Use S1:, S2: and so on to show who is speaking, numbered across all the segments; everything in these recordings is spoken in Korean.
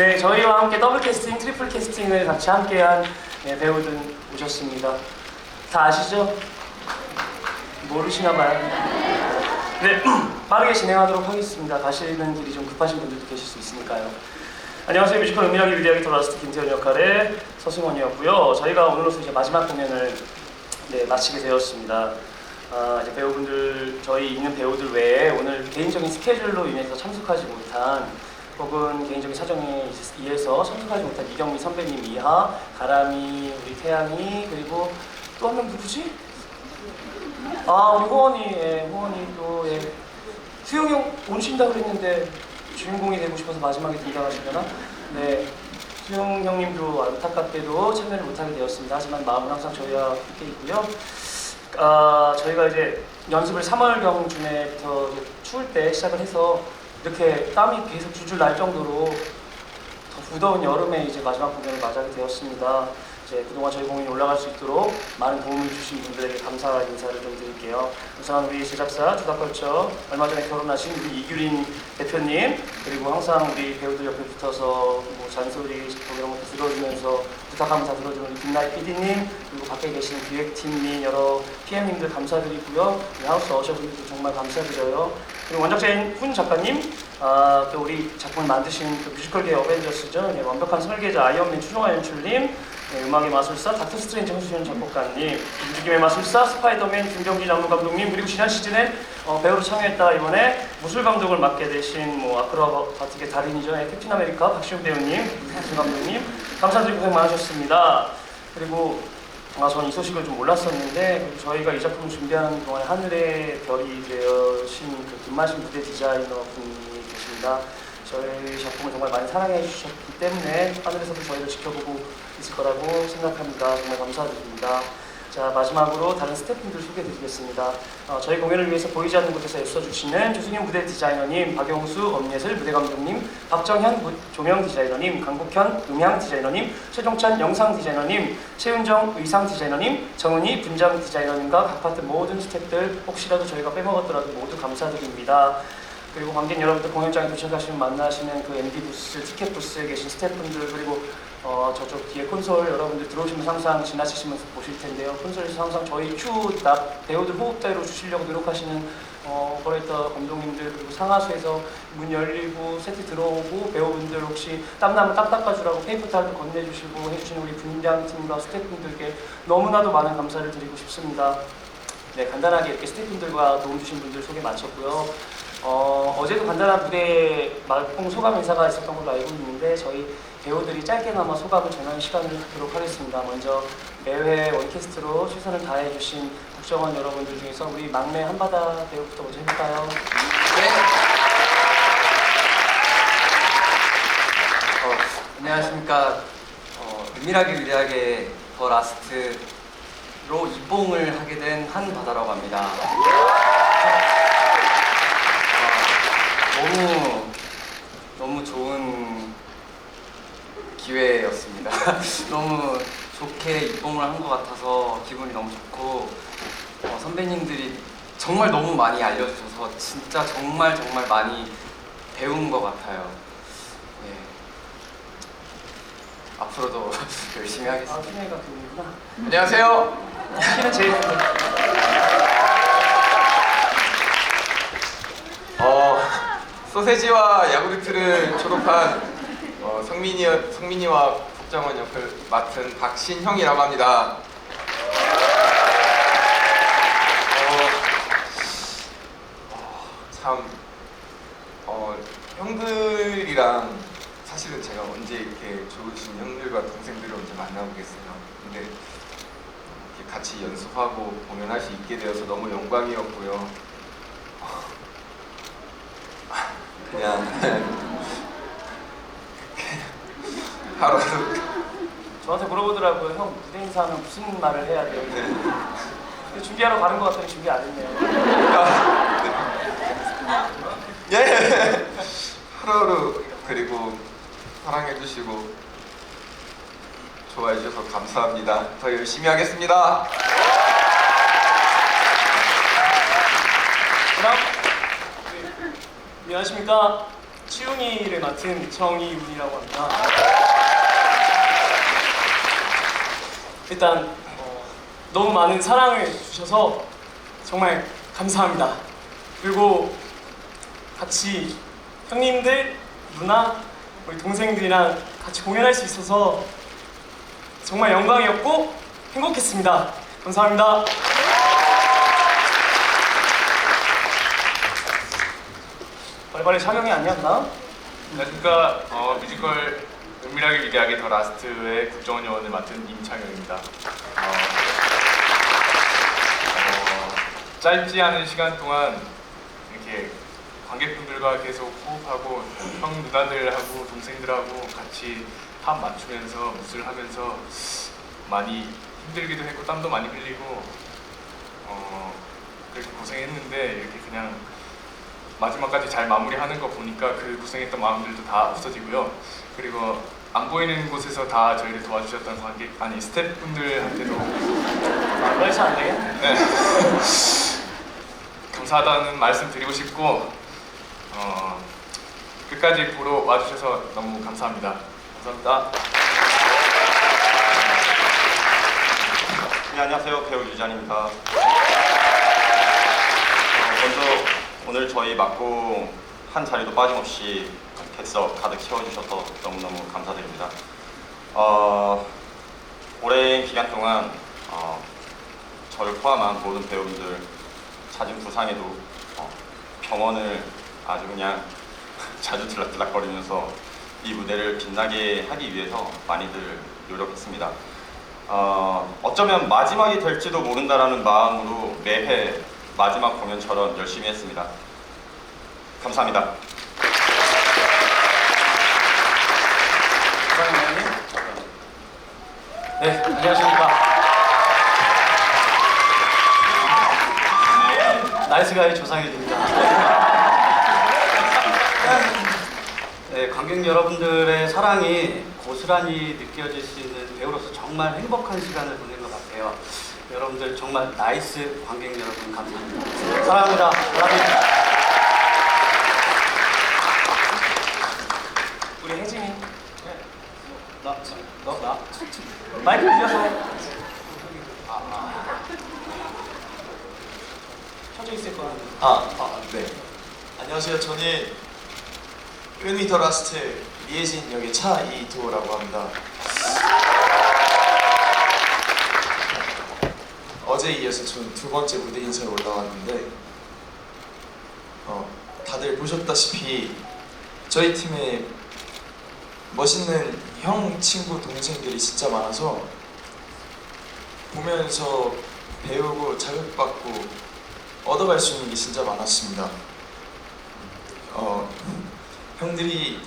S1: 네, 저희와 함께 더블 캐스팅, 트리플 캐스팅을 같이 함께한 네, 배우들 오셨습니다. 다 아시죠? 모르시나 봐요. 네, 빠르게 진행하도록 하겠습니다. 가시는 길이 좀 급하신 분들도 계실 수 있으니까요. 안녕하세요. 뮤지컬 은밀하게 위대하게 돌아왔을 김태현 역할의 서승원이었고요. 저희가 오늘로서 이제 마지막 공연을 네, 마치게 되었습니다. 아, 이제 배우분들 저희 있는 배우들 외에 오늘 개인적인 스케줄로 인해서 참석하지 못한 혹은 개인적인 사정에 의해서 참석하지 못한 이경미 선배님 이하, 가람이, 우리 태양이 그리고 또 한 명 누구지? 아 우리 호원이, 예, 호원이 또 예. 수영이 형 오신다 그랬는데 주인공이 되고 싶어서 마지막에 등장하시려나? 네. 수영 형님도 안타깝게도 참여를 못하게 되었습니다. 하지만 마음은 항상 저희와 함께 있고요. 아, 저희가 이제 연습을 3월경쯤에부터 이제 추울 때 시작을 해서 이렇게 땀이 계속 줄줄 날 정도로 더 무더운 여름에 이제 마지막 공연을 맞이하게 되었습니다. 이제 그동안 저희 공연이 올라갈 수 있도록 많은 도움을 주신 분들에게 감사 인사를 좀 드릴게요. 우선 우리 제작사 주닥걸쳐 얼마 전에 결혼하신 우리 이규린 대표님 그리고 항상 우리 배우들 옆에 붙어서 뭐 잔소리 뭐 이런 것도 들어주면서 부탁하면 다 들어주는 김나희 PD님 그리고 밖에 계시는 기획팀 여러 PM님들 감사드리고요. 하우스 어셔분들도 정말 감사드려요. 그리고 원작자인 훈 작가님 아, 또 우리 작품을 만드신 그 뮤지컬계 어벤져스죠. 네, 완벽한 설계자 아이언맨 추종화 연출님, 네, 음악의 마술사 닥터 스트레인지 홍수현 작곡가님, 움직임의 마술사 스파이더맨 김정기 장로 감독님, 그리고 지난 시즌에 어, 배우로 참여했다 이번에 무술 감독을 맡게 되신 뭐 아크로바틱의 달인이죠. 네, 캡틴 아메리카 박시훈 배우님, 무술 감독님 감사드리고 고생 많으셨습니다. 그리고 아, 저는 이 소식을 좀 몰랐었는데 저희가 이 작품을 준비하는 동안 하늘의 별이 되어신 그 김마신 무대 디자이너 분이 계십니다. 저희 작품을 정말 많이 사랑해 주셨기 때문에 하늘에서도 저희를 지켜보고 있을 거라고 생각합니다. 정말 감사드립니다. 자 마지막으로 다른 스태프분들 소개해드리겠습니다. 어, 저희 공연을 위해서 보이지 않는 곳에서 애써주시는 조승현 무대 디자이너님, 박영수 엄예슬 무대 감독님, 박정현 무- 조명 디자이너님, 강국현 음향 디자이너님, 최종찬 영상 디자이너님, 최은정 의상 디자이너님, 정은희 분장 디자이너님과 각 파트 모든 스태프들 혹시라도 저희가 빼먹었더라도 모두 감사드립니다. 그리고 관객 여러분들 공연장에 도착하시면 만나시는 그 MD 부스, 티켓 부스에 계신 스태프분들 그리고 어, 저쪽 뒤에 콘솔 여러분들 들어오시면서 항상 지나치시면서 보실 텐데요. 콘솔에서 항상 저희 큐 나, 배우들 호흡대로 주시려고 노력하시는 어, 오퍼레이터 감독님들 그리고 상하수에서 문 열리고 세트 들어오고 배우분들 혹시 땀나면 땀 닦아주라고 페이퍼 타올도 건네주시고 해주시는 우리 분장팀과 스태프분들께 너무나도 많은 감사를 드리고 싶습니다. 네, 간단하게 이렇게 스태프분들과 도움 주신 분들 소개 마쳤고요. 어, 어제도 간단한 무대 말공 소감 인사가 있었던 걸로 알고 있는데 저희 배우들이 짧게나마 소감을 전하는 시간을 갖도록 하겠습니다. 먼저 매회 원캐스트로 최선을 다해주신 국정원 여러분들 중에서 우리 막내 한바다 배우부터 먼저 해볼까요?
S2: 네. 어, 안녕하십니까. 어, 은밀하게 위대하게 더 라스트로 입봉을 하게 된 한바다라고 합니다. 어, 너무 너무 좋은 기회였습니다. 너무 좋게 입봉을 한 것 같아서 기분이 너무 좋고 어, 선배님들이 정말 너무 많이 알려주셔서 진짜 정말 정말 많이 배운 것 같아요. 예. 앞으로도 열심히
S1: 아,
S2: 하겠습니다.
S1: 그분이구나.
S3: 안녕하세요.
S1: 키는 제일 큰
S3: 어, 소세지와 야구르트를 졸업한 어, 성민이, 성민이와 국정원 역을 맡은 박신형이라고 합니다. 어, 어, 참, 어, 형들이랑 사실은 제가 언제 이렇게 좋으신 형들과 동생들을 언제 만나보겠어요. 근데 같이 연습하고 공연할 수 있게 되어서 너무 영광이었고요. 그냥 하루도
S1: 저한테 물어보더라고요. 형 무대 인사하면 무슨 말을 해야 돼요? 근데 준비하러 가는 것 같더니 준비 안 했네요.
S3: 예 하루하루 그리고 사랑해 주시고 좋아해 주셔서 감사합니다. 더 열심히 하겠습니다.
S1: 그럼 안녕하십니까? 치웅이를 맡은 정이윤이라고 합니다. 일단 어, 너무 많은 사랑을 주셔서 정말 감사합니다. 그리고 같이 형님들, 누나, 우리 동생들이랑 같이 공연할 수 있어서 정말 영광이었고 행복했습니다. 감사합니다. 빨리빨리 촬영이 아니었나?
S4: 안녕하십니까 어, 뮤지컬 은밀하게 위대하게 더 라스트의 국정원 요원을 맡은 임창영입니다. 어, 어, 짧지 않은 시간 동안 이렇게 관객분들과 계속 호흡하고 형 누나들하고 동생들하고 같이 합 맞추면서 무술 하면서 많이 힘들기도 했고 땀도 많이 흘리고 어, 그렇게 고생했는데 이렇게 그냥 마지막까지 잘 마무리하는 거 보니까 그 고생했던 마음들도 다 없어지고요. 그리고 안 보이는 곳에서 다 저희를 도와주셨던 관객 아니 스태프분들한테도
S1: 아, 그래서 안 되겠네.
S4: 네. 감사하다는 말씀 드리고 싶고 어, 끝까지 보러 와주셔서 너무 감사합니다. 감사합니다.
S5: 네, 안녕하세요. 배우 유잔입니다. 어, 먼저 오늘 저희 막공 한 자리도 빠짐없이 객석 가득 채워주셔서 너무너무 감사드립니다. 어, 오랜 기간 동안 어, 저를 포함한 모든 배우분들 잦은 부상에도 어, 병원을 아주 그냥 자주 들락들락거리면서 이 무대를 빛나게 하기 위해서 많이들 노력했습니다. 어, 어쩌면 마지막이 될지도 모른다라는 마음으로 매회 마지막 공연처럼 열심히 했습니다. 감사합니다.
S1: 네, 안녕하십니까. 나이스가이 조상현입니다.
S6: 네, 관객 여러분들의 사랑이 고스란히 느껴질 수 있는 배우로서 정말 행복한 시간을 보낸 것 같아요. 여러분들 정말 나이스 관객 여러분 감사합니다. 사랑합니다. 사랑합니다.
S1: 우리 혜진이.
S6: 나, 너, 나.
S1: 마이크 빌려서. 켜져 있을 거야.
S7: 아, 아, 네. 안녕하세요. 저는 은위 더 라스트 리에진 역의 차이도라고 합니다. 어제 이어서 전두 번째 무대 인사에 올라왔는데 어, 다들 보셨다시피 저희 팀에 멋있는 형, 친구, 동생들이 진짜 많아서 보면서 배우고 자극받고 얻어갈 수 있는 게 진짜 많았습니다. 어, 형들이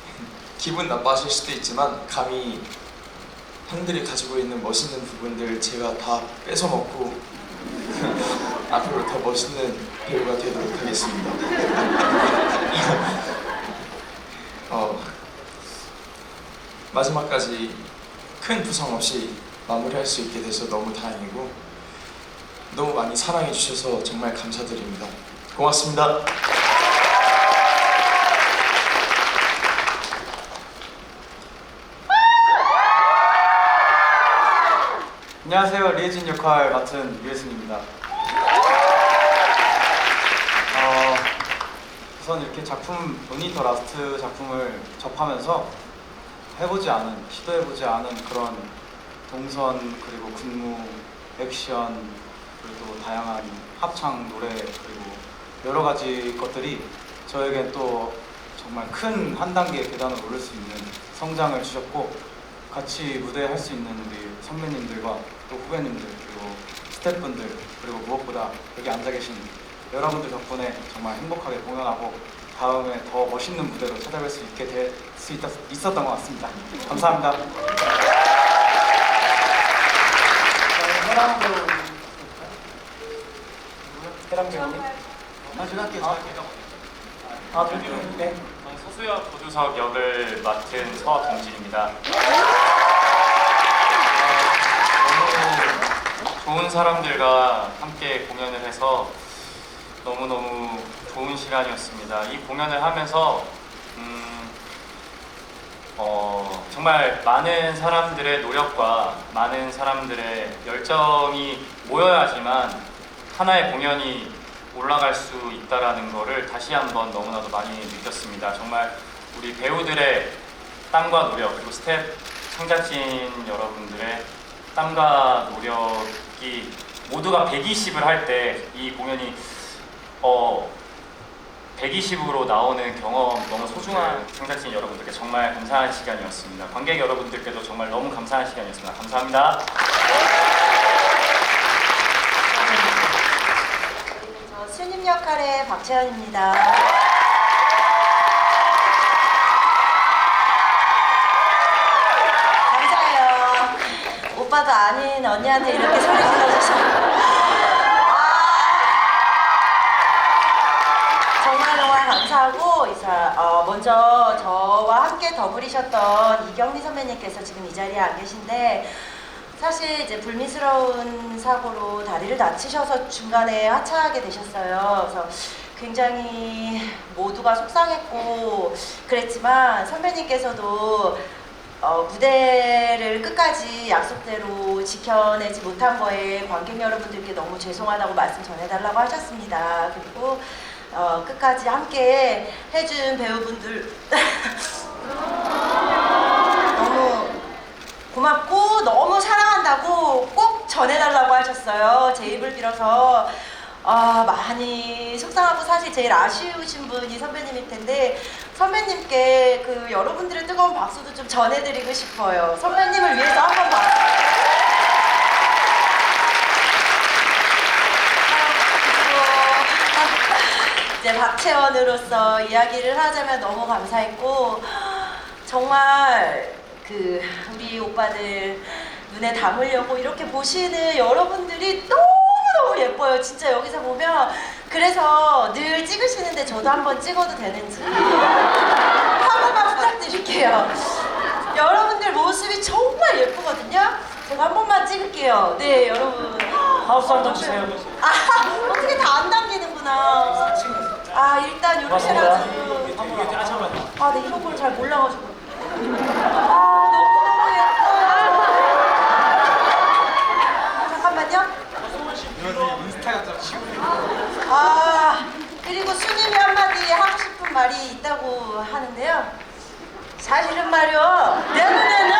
S7: 기분 나빠하실 수도 있지만 감히 형들이 가지고 있는 멋있는 부분들 제가 다 뺏어 먹고 앞으로 더 멋있는 배우가 되도록 하겠습니다. 어, 마지막까지 큰 부상 없이 마무리할 수 있게 돼서 너무 다행이고 너무 많이 사랑해 주셔서 정말 감사드립니다. 고맙습니다.
S6: 안녕하세요. 리에진 역할 맡은 유혜승입니다. 어, 우선 이렇게 작품 모니터 라스트 작품을 접하면서 해보지 않은 시도해보지 않은 그런 동선 그리고 군무 액션 그리고 또 다양한 합창 노래 그리고 여러 가지 것들이 저에겐 또 정말 큰 한 단계 계단을 오를 수 있는 성장을 주셨고 같이 무대 할 수 있는 우리 선배님들과 또 후배님들 그리고 스태프분들 그리고 무엇보다 여기 앉아 계신 여러분들 덕분에 정말 행복하게 공연하고 다음에 더 멋있는 무대로 찾아뵐 수 있게 될 수 있었던 것 같습니다. 감사합니다.
S1: 해랑 배우. 해랑 배우님.
S6: 아, 제가 할게요.
S1: 아, 저기 네.
S4: 저는 소수엽 도주석 역을 맡은 서동진입니다. 좋은 사람들과 함께 공연을 해서 너무너무 좋은 시간이었습니다. 이 공연을 하면서
S6: 음, 어, 정말 많은 사람들의 노력과 많은 사람들의 열정이 모여야지만 하나의 공연이 올라갈 수 있다라는 거를 다시 한번 너무나도 많이 느꼈습니다. 정말 우리 배우들의 땀과 노력 그리고 스텝 창작진 여러분들의 땀과 노력 이 모두가 120을 할 때 이 공연이 어 120으로 나오는 경험 너무 소중한 창작진 여러분들께 정말 감사한 시간이었습니다. 관객 여러분들께도 정말 너무 감사한 시간이었습니다. 감사합니다.
S8: 저 스님 역할의 박채연입니다. 오빠도 아닌 언니한테 이렇게 소리 질러줘서. 아, 정말 정말 감사하고 이사 어, 먼저 저와 함께 더불이셨던 이경미 선배님께서 지금 이 자리에 안 계신데 사실 이제 불미스러운 사고로 다리를 다치셔서 중간에 하차하게 되셨어요. 그래서 굉장히 모두가 속상했고 그랬지만 선배님께서도 어, 무대를 끝까지 약속대로 지켜내지 못한 거에 관객 여러분들께 너무 죄송하다고 말씀 전해달라고 하셨습니다. 그리고 어, 끝까지 함께 해준 배우분들 너무 고맙고 너무 사랑한다고 꼭 전해달라고 하셨어요. 제 입을 빌어서 아, 많이 속상하고 사실 제일 아쉬우신 분이 선배님일 텐데 선배님께 그 여러분들의 뜨거운 박수도 좀 전해드리고 싶어요. 선배님을 위해서 한번 박수. 이제 박채원으로서 이야기를 하자면 너무 감사했고 정말 그 우리 오빠들 눈에 담으려고 이렇게 보시는 여러분들이 너무 너무 예뻐요. 진짜 여기서 보면 그래서 늘 찍으시는데 저도 한번 찍어도 되는지 한 번만 부탁드릴게요. 여러분들 모습이 정말 예쁘거든요. 제가 한 번만 찍을게요. 네, 여러분.
S1: 하우스 한번 주세요.
S8: 아, 어떻게 다안 담기는구나. 아, 일단 이렇게라도. 아, 네, 이런 걸 잘 몰라가지고. 아, 너무너무 예뻐요. 잠깐만요. 아, 그리고 수님이 한마디 하고 싶은 말이 있다고 하는데요. 사실은 말이요. 내 눈에는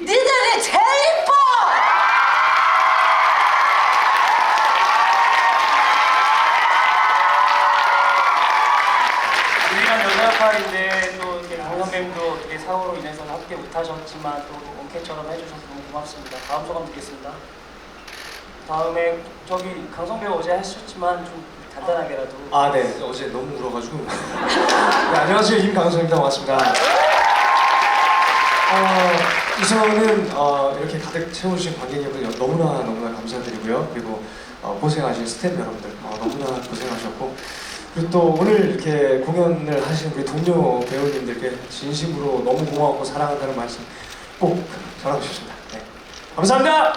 S8: 니들이 제일 이뻐!
S1: 유일한 여자 역할인데 또 이렇게 강 선배님도 이렇게 사고로 인해서 함께 못하셨지만 또 원캐처럼 해주셔서 너무 고맙습니다. 다음 소감 듣겠습니다. 다음에 저기 강 선배 어제 하셨지만 좀 간단하게라도
S9: 아, 네. 어제 너무 울어가지고. 네, 안녕하세요. 임강성입니다. 반갑습니다. 어, 우선은 어, 이렇게 가득 채워주신 관객 여러분 너무나 너무나 감사드리고요. 그리고 어, 고생하신 스태프 여러분들 어, 너무나 고생하셨고 그리고 또 오늘 이렇게 공연을 하신 우리 동료 배우님들께 진심으로 너무 고마웠고 사랑한다는 말씀 꼭 전하고 싶습니다. 네. 감사합니다.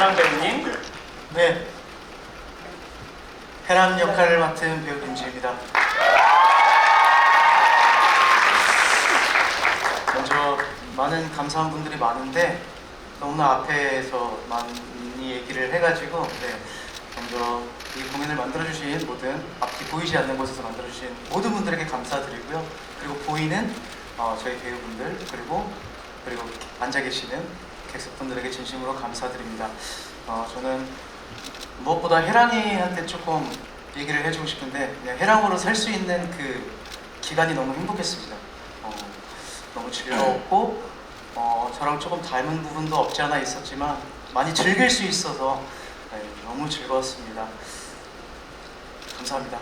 S1: 해랑 배우님
S10: 네. 헤란 역할을 맡은 배우 김지입니다. 먼저 많은 감사한 분들이 많은데 너무나 앞에서 많이 얘기를 해가지고 네. 먼저 이 공연을 만들어주신 모든 앞뒤 보이지 않는 곳에서 만들어주신 모든 분들에게 감사드리고요. 그리고 보이는 어, 저희 배우분들 그리고 그리고 앉아 계시는 객석분들에게 진심으로 감사드립니다. 어, 저는 무엇보다 혜랑이한테 조금 얘기를 해주고 싶은데 혜랑으로 살 수 있는 그 기간이 너무 행복했습니다. 어, 너무 즐거웠고 어, 저랑 조금 닮은 부분도 없지 않아 있었지만 많이 즐길 수 있어서 네, 너무 즐거웠습니다. 감사합니다.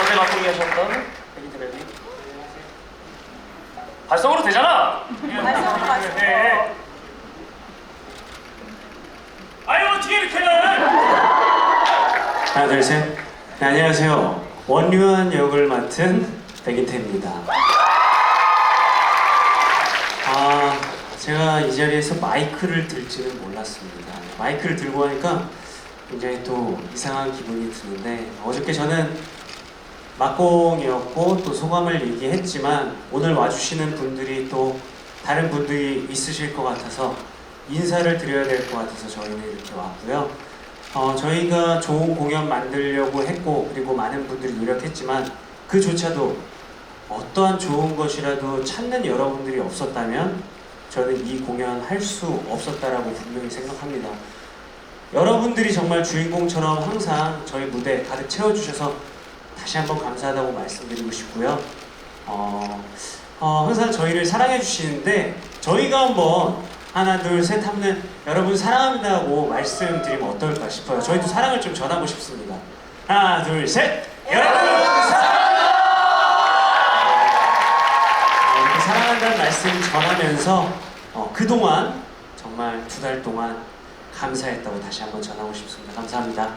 S1: 어제 백인태 배우님 발성으로 되잖아.
S8: 발성으로 가시죠.
S1: 네. 아유 어떻게 이렇게 는
S11: 하나 둘 셋. 네, 안녕하세요. 원유한 역을 맡은 백인태입니다. 아 제가 이 자리에서 마이크를 들지는 몰랐습니다. 마이크를 들고 하니까 굉장히 또 이상한 기분이 드는데 어저께 저는 막공이었고 또 소감을 얘기했지만 오늘 와주시는 분들이 또 다른 분들이 있으실 것 같아서 인사를 드려야 될 것 같아서 저희는 이렇게 왔고요. 어, 저희가 좋은 공연 만들려고 했고 그리고 많은 분들이 노력했지만 그조차도 어떠한 좋은 것이라도 찾는 여러분들이 없었다면 저는 이 공연 할 수 없었다라고 분명히 생각합니다. 여러분들이 정말 주인공처럼 항상 저희 무대 가득 채워주셔서 다시 한번 감사하다고 말씀드리고 싶고요. 어, 어, 항상 저희를 사랑해 주시는데 저희가 한번 하나 둘 셋 하면 여러분 사랑합니다고 말씀드리면 어떨까 싶어요. 저희도 사랑을 좀 전하고 싶습니다. 하나 둘 셋. 여러분 사랑합니다. 네, 이렇게 사랑한다는 말씀 전하면서 어, 그동안 정말 두 달 동안 감사했다고 다시 한번 전하고 싶습니다. 감사합니다.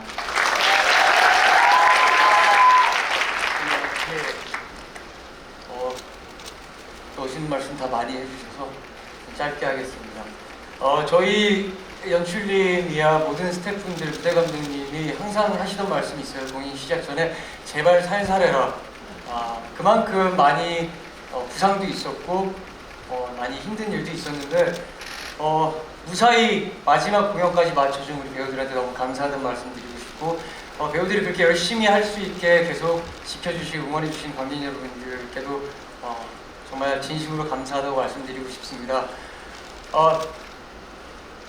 S10: 이렇게 어, 멋있는 말씀 다 많이 해주셔서 짧게 하겠습니다. 어, 저희 연출님 이야 모든 스태프분들, 부대 감독님이 항상 하시던 말씀이 있어요. 공연 시작 전에 제발 살살해라. 아, 그만큼 많이 어, 부상도 있었고 어, 많이 힘든 일도 있었는데 어, 무사히 마지막 공연까지 맞춰준 우리 배우들한테 너무 감사하다는 말씀 드리고 싶고 어, 배우들이 그렇게 열심히 할 수 있게 계속 지켜주시고 응원해주신 관객 여러분들께도 어, 정말 진심으로 감사하다고 말씀드리고 싶습니다. 어,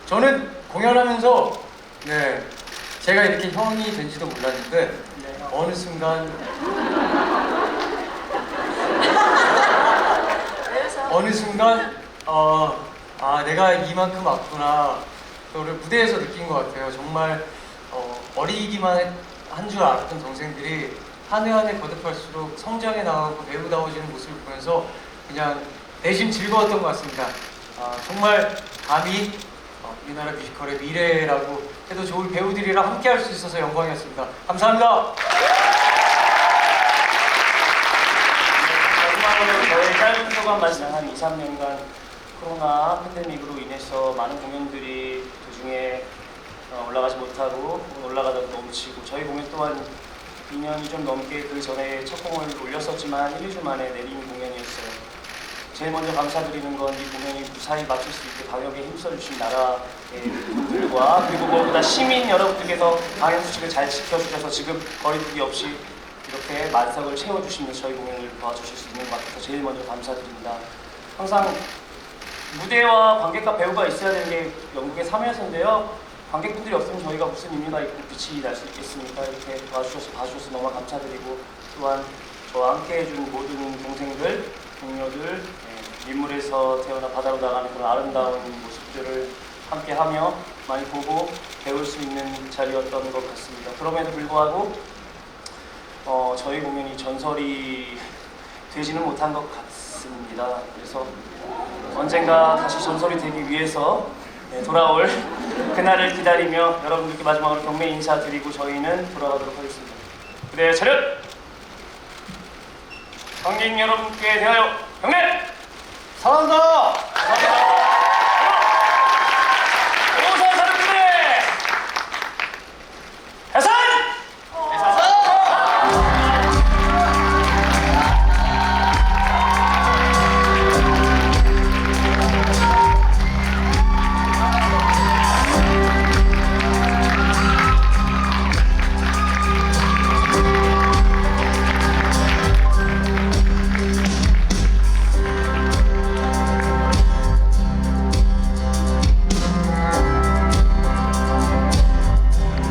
S10: 저는 공연하면서 네, 제가 이렇게 형이 된지도 몰랐는데 어느 순간 어느 순간 어, 아 내가 이만큼 왔구나 그거를 무대에서 느낀 것 같아요. 정말 어, 어리기만 한 줄 알았던 동생들이 한 해 한 해 거듭할수록 성장해 나가고 배우다워지는 모습을 보면서 그냥 내심 즐거웠던 것 같습니다. 아, 정말 감히 어, 우리나라 뮤지컬의 미래라고 해도 좋을 배우들이랑 함께 할 수 있어서 영광이었습니다. 감사합니다.
S1: 마지막으로 저의 짧은 소감 말씀 한 2, 3년간 코로나 팬데믹으로 인해서 많은 공연들이 도중에 어, 올라가지 못하고 올라가다가 멈추고 저희 공연 또한 2년이 좀 넘게 그 전에 첫 공을 올렸었지만 1, 2주 만에 내린 공연이었어요. 제일 먼저 감사드리는 건 이 공연이 무사히 마칠 수 있게 방역에 힘써주신 나라의 분들과 그리고 무엇보다 시민 여러분들께서 방역 수칙을 잘 지켜주셔서 지금 거리두기 없이 이렇게 만석을 채워주시면서 저희 공연을 도와주실 수 있는 것 같아서 제일 먼저 감사드립니다. 항상 무대와 관객과 배우가 있어야 되는 게 영국의 사회에서인데요. 관객분들이 없으면 저희가 무슨 의미가 있고 빛이 날 수 있겠습니까? 이렇게 도와주셔서 봐주셔서 너무 감사드리고 또한 저와 함께 해준 모든 동생들, 동료들, 예, 민물에서 태어나 바다로 나가는 그런 아름다운 모습들을 함께하며 많이 보고 배울 수 있는 자리였던 것 같습니다. 그럼에도 불구하고 어, 저희 공연이 전설이 되지는 못한 것 같습니다. 그래서 언젠가 다시 전설이 되기 위해서 네, 돌아올 그날을 기다리며 여러분들께 마지막으로 경례 인사드리고 저희는 돌아가도록 하겠습니다. 무대 차렷! 관객 여러분께 대하여 경례! 감사합니다.